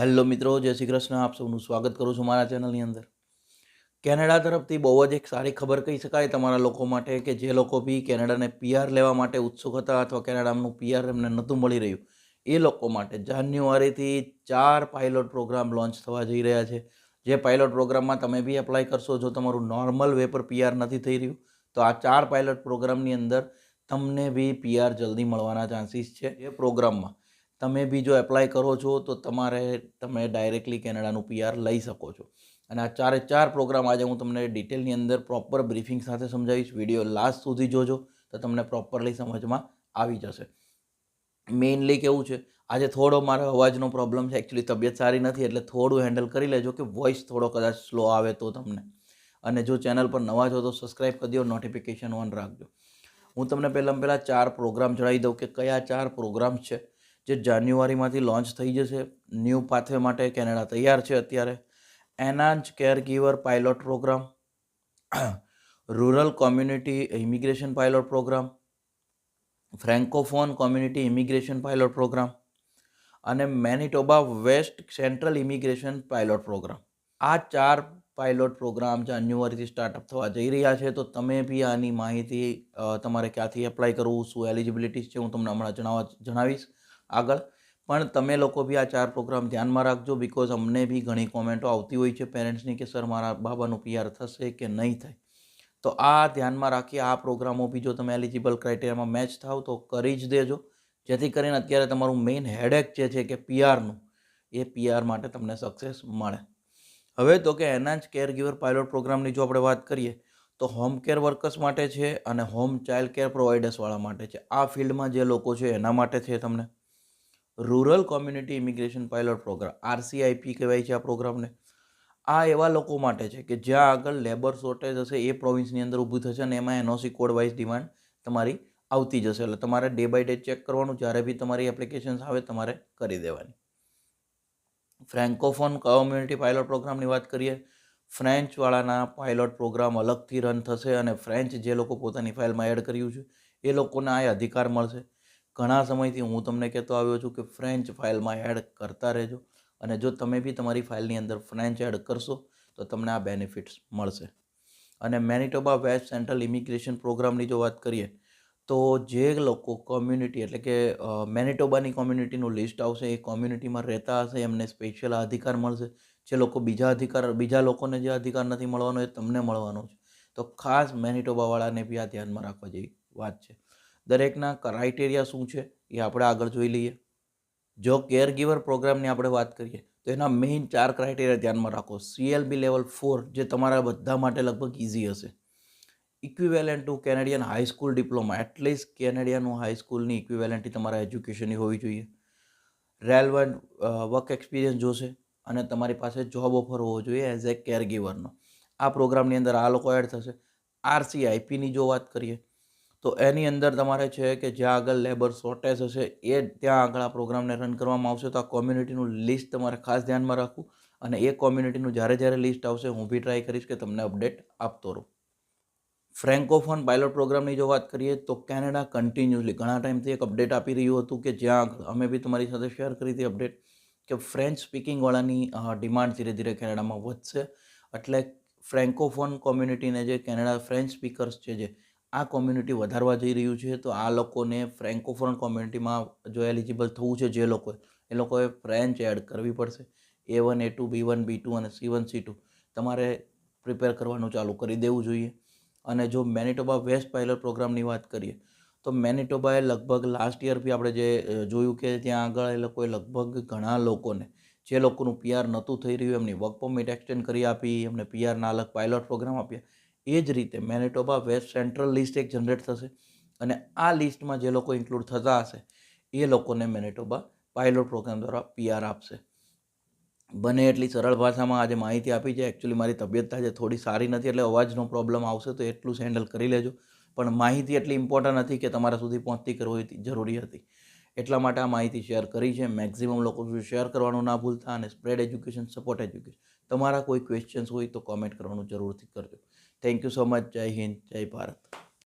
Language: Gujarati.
હેલો મિત્રો, જય શ્રી કૃષ્ણ. આપ સૌનું સ્વાગત કરું છું મારા ચેનલની અંદર. કેનેડા તરફથી બહુ જ એક સારી ખબર કહી શકાય તમારા લોકો માટે કે જે લોકો બી કેનેડાને પીઆર લેવા માટે ઉત્સુક હતા અથવા કેનેડાનું પીઆર એમને નહોતું મળી રહ્યું, એ લોકો માટે જાન્યુઆરીથી ચાર પાયલોટ પ્રોગ્રામ લોન્ચ થવા જઈ રહ્યા છે. જે પાયલોટ પ્રોગ્રામમાં તમે બી એપ્લાય કરશો, જો તમારું નોર્મલ વે પર પીઆર નથી થઈ રહ્યું, તો આ ચાર પાયલોટ પ્રોગ્રામની અંદર તમને બી પીઆર જલ્દી મળવાના ચાન્સીસ છે એ પ્રોગ્રામમાં તમે બી જો એપ્લાય કરો છો, તો તમારે તમે ડાયરેક્ટલી કેનેડાનું પીઆર લઈ શકો છો. અને આ ચારે ચાર પ્રોગ્રામ આજે હું તમને ડિટેલની અંદર પ્રોપર બ્રીફિંગ સાથે સમજાવીશ. વીડિયો લાસ્ટ સુધી જોજો, તો તમને પ્રોપરલી સમજમાં આવી જશે. મેઇનલી કેવું છે, આજે થોડો મારો અવાજનો પ્રોબ્લેમ છે. એકચ્યુઅલી તબિયત સારી નથી, એટલે થોડું હેન્ડલ કરી લેજો કે વોઇસ થોડો કદાચ સ્લો આવે તો તમને. અને જો ચેનલ પર નવા છો, તો સબસ્ક્રાઈબ કરી દો નોટિફિકેશન ઓન રાખજો. હું તમને પહેલાં પહેલાં ચાર પ્રોગ્રામ જણાવી દઉં કે કયા ચાર પ્રોગ્રામ છે. જે જાન્યુઆરીમાંથી લોન્ચ થઈ જશે, ન્યૂ પાથવે માટે કેનેડા તૈયાર છે અત્યારે. એનાન્જ જ caregiver pilot program, rural community immigration pilot program, francophone community immigration pilot program અને Manitoba west central immigration pilot program. આ ચાર પાયલોટ પ્રોગ્રામ જાન્યુઆરીથી સ્ટાર્ટઅપ થવા જઈ રહ્યા છે, તો તમે બી આની માહિતી તમારે ક્યાંથી એપ્લાય કરવું, શું એલિજિબિલિટીઝ છે, હું તમને હમણાં જણાવવા, જણાવીશ. આગળ. પણ તમે લોકો બી આ ચાર પ્રોગ્રામ ધ્યાનમાં રાખજો બિકોઝ અમને બી ઘણી કોમેન્ટો આવતી હોય છે પેરેન્ટ્સની કે સર મારા બાબાનું પીઆર થશે કે નહીં થાય? તો આ ધ્યાનમાં રાખી આ પ્રોગ્રામો બી જો તમે એલિજિબલ ક્રાઇટેરિયામાં મેચ થાવ તો કરી જ દેજો. જેથી કરીને અત્યારે તમારું મેઇન હેડેક જે છે કે પીઆરનું એ પીઆર માટે તમને સક્સેસ મળે. હવે તો કે એનાજ કેર ગીવર પાયલોટ પ્રોગ્રામની જો આપણે વાત કરીએ, તો હોમ કેર વર્કર્સ માટે છે અને હોમ ચાઇલ્ડ કેર પ્રોવાઈડર્સવાળા માટે છે. આ ફિલ્ડમાં જે લોકો છે એના માટે છે તમને. Rural community immigration pilot program, RCIP કહેવાય છે આ પ્રોગ્રામને. આ એવા લોકો માટે છે કે જ્યાં આગળ લેબર શોર્ટેજ હશે એ પ્રોવિન્સની અંદર ઊભું થશે અને એમાં એનઓસી કોડ વાઇઝ ડિમાન્ડ તમારી આવતી જશે. એટલે તમારે ડે બાય ડે ચેક કરવાનું, જ્યારે બી તમારી એપ્લિકેશન્સ આવે તમારે કરી દેવાની. ફ્રેન્કોફોન કોમ્યુનિટી પાયલોટ પ્રોગ્રામની વાત કરીએ ફ્રેન્ચવાળાના પાયલોટ પ્રોગ્રામ અલગથી રન થશે અને ફ્રેન્ચ જે લોકો પોતાની ફાઇલમાં એડ કર્યું છે, એ લોકોને આ અધિકાર મળશે. ઘણા સમયથી હું તમને કહેતો આવ્યો છું કે ફ્રેન્ચ ફાઇલમાં એડ કરતા રહેજો અને જો તમે બી તમારી ફાઇલની અંદર ફ્રેન્ચ એડ કરશો, તો તમને આ બેનિફિટ્સ મળશે. અને મેનિટોબા વેસ્ટ સેન્ટ્રલ ઇમિગ્રેશન પ્રોગ્રામની જો વાત કરીએ, તો જે લોકો કોમ્યુનિટી એટલે કે મેનિટોબાની કોમ્યુનિટીનું લિસ્ટ આવશે, એ કોમ્યુનિટીમાં રહેતા હશે, એમને સ્પેશિયલ અધિકાર મળશે. જે લોકો બીજા અધિકાર, બીજા લોકોને જે અધિકાર નથી મળવાનો, એ તમને મળવાનો છે. તો ખાસ મેનિટોબાવાળાને બી આ ધ્યાનમાં રાખવા જેવી વાત છે. દરેકના ક્રાઇટેરિયા શું છે એ આપણે આગળ જોઈ લઈએ. જો કેર ગીવર પ્રોગ્રામની આપણે વાત કરીએ, તો એના મેઇન ચાર ક્રાઇટેરિયા ધ્યાનમાં રાખો. સીએલબી લેવલ ફોર જે તમારા બધા માટે લગભગ ઇઝી હશે. Equivalent to Canadian high school diploma at least કેનેડિયનનું હાઈસ્કૂલની ઇક્વિવેલન્ટથી તમારા એજ્યુકેશનની હોવી જોઈએ. રેલવન્ટ વર્ક એક્સપિરિયન્સ જોશે અને તમારી પાસે જોબ ઓફર હોવો જોઈએ એઝ એ કેર ગીવરનો આ પ્રોગ્રામની અંદર આ લોકો એડ થશે. આરસીઆઈપીની જો વાત કરીએ તો એની અંદર તમારે છે કે જ્યાં આગળ લેબર શોર્ટેજ હશે, એ ત્યાં આગળ આ પ્રોગ્રામને રન કરવામાં આવશે. તો આ કોમ્યુનિટીનું લિસ્ટ તમારે ખાસ ધ્યાનમાં રાખવું અને એ કોમ્યુનિટીનું જ્યારે જ્યારે લિસ્ટ આવશે, હું બી ટ્રાય કરીશ કે તમને અપડેટ આપતો રહું. ફ્રેન્કોફોન પાયલોટ પ્રોગ્રામની જો વાત કરીએ, તો કેનેડા કન્ટિન્યુઅસલી ઘણા ટાઈમથી એક અપડેટ આપી રહ્યું હતું કે જ્યાં અમે બી તમારી સાથે શેર કરી હતી અપડેટ કે ફ્રેન્ચ સ્પીકિંગવાળાની ડિમાન્ડ ધીરે ધીરે કેનેડામાં વધશે. એટલે ફ્રેન્કોફોન કોમ્યુનિટીને જે કેનેડા ફ્રેન્ચ સ્પીકર્સ છે જે આ કોમ્યુનિટી વધારવા જઈ રહ્યું છે, તો આ લોકોને ફ્રેન્કોફોન કોમ્યુનિટીમાં જો એલિજિબલ થવું છે જે લોકોએ, એ લોકોએ ફ્રેન્ચ એડ કરવી પડશે. A one A two B one B two અને સી વન સી ટુ તમારે પ્રિપેર કરવાનું ચાલુ કરી દેવું જોઈએ. અને જો મેનિટોબા વેસ્ટ પાયલટ પ્રોગ્રામની વાત કરીએ, તો મેનિટોબાએ લગભગ લાસ્ટ યર બી આપણે જે જોયું કે ત્યાં આગળ એ લોકોએ લગભગ ઘણા લોકોને, જે લોકોનું પીઆર નહોતું થઈ રહ્યું, એમની વર્ક પરમિટ એક્સટેન્ડ કરી આપી, એમને પીઆરના અલગ પાયલોટ પ્રોગ્રામ આપ્યા. એ જ રીતે મેનેટોબા વેસ્ટ સેન્ટ્રલ લિસ્ટ એક જનરેટ થશે અને આ લિસ્ટમાં જે લોકો ઇન્ક્લુડ થતા હશે, એ લોકોને મેનેટોબા પાયલોટ પ્રોગ્રામ દ્વારા પીઆર આપશે. બને એટલી સરળ ભાષામાં આજે માહિતી આપી છે. એકચ્યુઅલી મારી તબિયત આજે થોડી સારી નથી એટલે અવાજનો પ્રોબ્લેમ આવશે તો એટલું જ હેન્ડલ કરી લેજો. પણ માહિતી એટલી ઇમ્પોર્ટન્ટ હતી કે તમારા સુધી પહોંચતી કરવી જરૂરી હતી. એટલા માટે આ માહિતી શેર કરી છે. મેક્ઝિમમ લોકો સુધી શેર કરવાનું ના ભૂલતા અને સ્પ્રેડ એજ્યુકેશન સપોર્ટ એજ્યુકેશન તમારા કોઈ ક્વેશ્ચન્સ હોય તો કોમેન્ટ કરવાનું જરૂરથી કરજો. થેન્ક યુ સો મચ જય હિન્દ જય ભારત